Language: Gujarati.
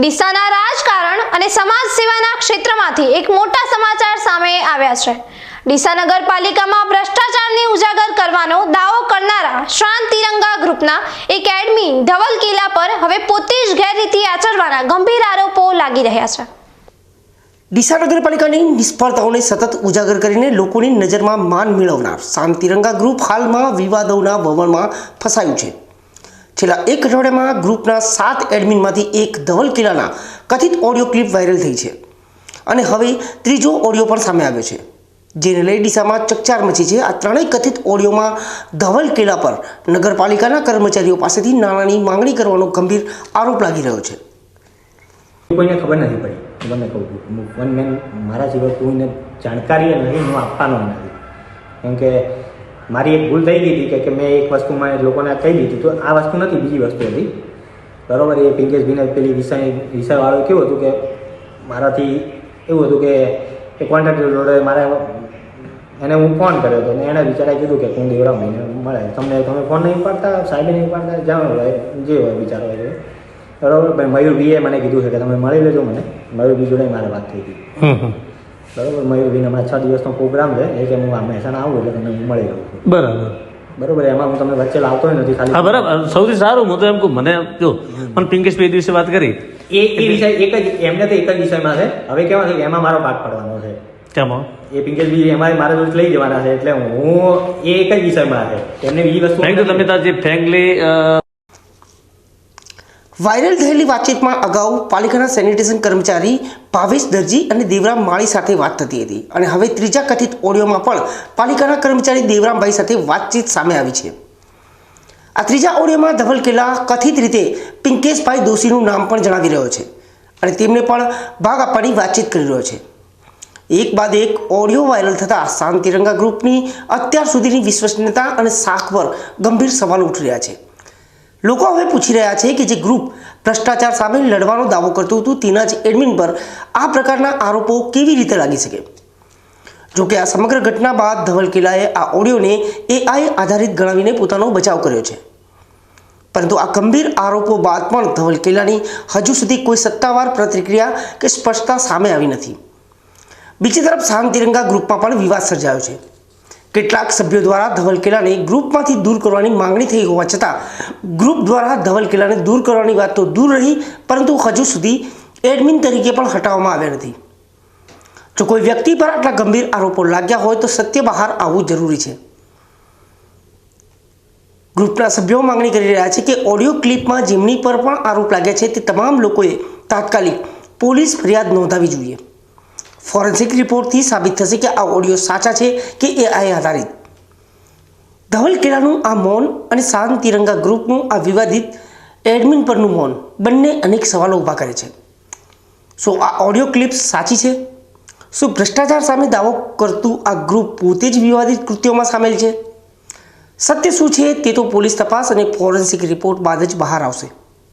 ડીસાના રાજકારણ અને સમાજ સેવાના ક્ષેત્રમાંથી એક મોટા સમાચાર સામે આવ્યા છે. ડીસા નગરપાલિકામાં ભ્રષ્ટાચારને ઉજાગર કરવાનો દાવો કરનારા શાંત તિરંગા ગ્રુપના એક એડમિન ધવલ કિલ્લા પર હવે પોતે જ ગેરરીતિ આચરવાના ગંભીર આરોપો લાગી રહ્યા છે. ડીસા નગરપાલિકાની નિષ્ફળતાઓને સતત ઉજાગર કરીને લોકોની નજરમાં માન મેળવનાર શાંત તિરંગા ગ્રુપ હાલમાં વિવાદોના ભવનમાં ફસાયું છે. છેલ્લા એક અઠવાડિયામાં ગ્રુપના સાત એડમિનમાંથી એક ધવલ કિલ્લાના કથિત ઓડિયો ક્લિપ વાયરલ થઈ છે. અને હવે ત્રીજો ઓડિયો પણ સામે આવ્યો છે. જેને લઈ ડીસામાં ચકચાર મચી છે. આ ત્રણેય કથિત ઓડિયોમાં ધવલ કિલ્લા પર નગરપાલિકાના કર્મચારીઓ પાસેથી નાણાંની માંગણી કરવાનો ગંભીર આરોપ લાગી રહ્યો છે. કોઈને ખબર નથી પડી. તમને કહું છું. વન મેન મારા સિવાય કોઈને જાણકારી નહીં, હું આપવાનો નથી. કેમ કે મારી એક ભૂલ થઈ ગઈ હતી કે મેં એક વસ્તુમાં લોકોને કહી દીધું તો આ વસ્તુ નથી બીજી વસ્તુ હતી. બરોબર, એ પિંકેશભાઈને પેલી વિષય, વિષયવાળું કેવું હતું કે, મારાથી એવું હતું કે એ કોન્ટ્રાક્ટર જોડે મારે એને હું ફોન કર્યો હતો અને એણે બિચારાએ કીધું કે હું દેવરામ મહિને મળે. તમને, તમે ફોન નહીં પાડતા સાહેબ નહીં પાડતા જાણો હોય જે હોય બિચારો હોય બરાબર બરોબર મયુર મયુરભીએ મને કીધું છે કે, તમે મળી લેજો મને. મયુરભી જોડે મારે વાત થઈ હતી. બરોબર મયુરભીને હમણાં છ દિવસનો પ્રોગ્રામ છે એ કે હું આ મહેસાણા આવું એટલે તમને હું મળી છું બરાબર. બરોબર એમાં હું તમને વચ્ચે લાવતો નથી ખાલી હા બરાબર. સૌથી સારું હું તો એમ કહું મને જો પણ પિંકેશભાઈ એ દિવસે વાત કરી. એ એ વિષય એક જ એમને તો એક જ વિષયમાં છે. હવે કેવા છે કે એમાં મારો ભાગ પડવાનો છે. કેમાં? એ પિંકેશભાઈ એમાં મારા જોડે લઈ જવાના છે એટલે હું એ એક જ વિષયમાં છે. એમને બીજી વસ્તુ તમે જે ફેંગલી વાયરલ થયેલી વાતચીતમાં અગાઉ પાલિકાના સેનિટેશન કર્મચારી ભાવેશ દરજી અને દેવરામ માળી સાથે વાત થતી હતી. અને હવે ત્રીજા કથિત ઓડિયોમાં પણ પાલિકાના કર્મચારી દેવરામભાઈ સાથે વાતચીત સામે આવી છે. આ ત્રીજા ઓડિયોમાં ધવલ કિલ્લા કથિત રીતે પિંકેશભાઈ દોશીનું નામ પણ જણાવી રહ્યો છે અને તેમને પણ ભાગ આપવાની વાતચીત કરી રહ્યો છે. એક બાદ એક ઓડિયો વાયરલ થતાં શાંતિરંગા ગ્રુપની અત્યાર સુધીની વિશ્વસનીયતા અને શાખ પર ગંભીર સવાલ ઉઠી રહ્યા છે. લોકો હવે પૂછી રહ્યા છે કે જે ગ્રુપ ભ્રષ્ટાચાર સામે લડવાનો દાવો કરતું હતું તેના જ એડમિન પર આ પ્રકારના આરોપો કેવી રીતે લાગી શકે? જોકે આ સમગ્ર ઘટના બાદ ધવલ કિલ્લાએ આ ઓડિયોને એઆઈ આધારિત ગણાવીને પોતાનો બચાવ કર્યો છે. પરંતુ આ ગંભીર આરોપો બાદ પણ ધવલ કિલ્લાની હજુ સુધી કોઈ સત્તાવાર પ્રતિક્રિયા કે સ્પષ્ટતા સામે આવી નથી. બીજી તરફ શાંત તિરંગા ગ્રુપમાં પણ વિવાદ સર્જાયો છે. કેટલાક સભ્યો દ્વારા ધવલ કિલ્લાને ગ્રુપમાંથી દૂર કરવાની માંગણી થઈ હોવા છતાં, ગ્રુપ દ્વારા ધવલ કિલ્લાને દૂર કરવાની વાત તો દૂર રહી, પરંતુ હજુ સુધી એડમિન તરીકે પણ હટાવવામાં આવ્યા નથી. જો કોઈ વ્યક્તિ પર આટલા ગંભીર આરોપો લાગ્યા હોય તો સત્ય બહાર આવવું જરૂરી છે. ગ્રુપના સભ્યો માંગણી કરી રહ્યા છે કે ઓડિયો ક્લિપમાં જેમની પર પણ આરોપ લાગ્યા છે તે તમામ લોકોએ તાત્કાલિક પોલીસ ફરિયાદ નોંધાવી જોઈએ. ફોરેન્સિક રિપોર્ટથી સાબિત થશે કે આ ઓડિયો સાચા છે કે એઆઈ આધારિત. ધવલ કેળાનું આ મૌન અને શાંત તિરંગા ગ્રુપનું આ વિવાદિત એડમિન પરનું મૌન બંને અનેક સવાલો ઊભા કરે છે. શું આ ઓડિયો ક્લિપ્સ સાચી છે? શું ભ્રષ્ટાચાર સામે દાવો કરતું આ ગ્રુપ પોતે જ વિવાદિત કૃત્યોમાં સામેલ છે? સત્ય શું છે તે તો પોલીસ તપાસ અને ફોરેન્સિક રિપોર્ટ બાદ જ બહાર આવશે.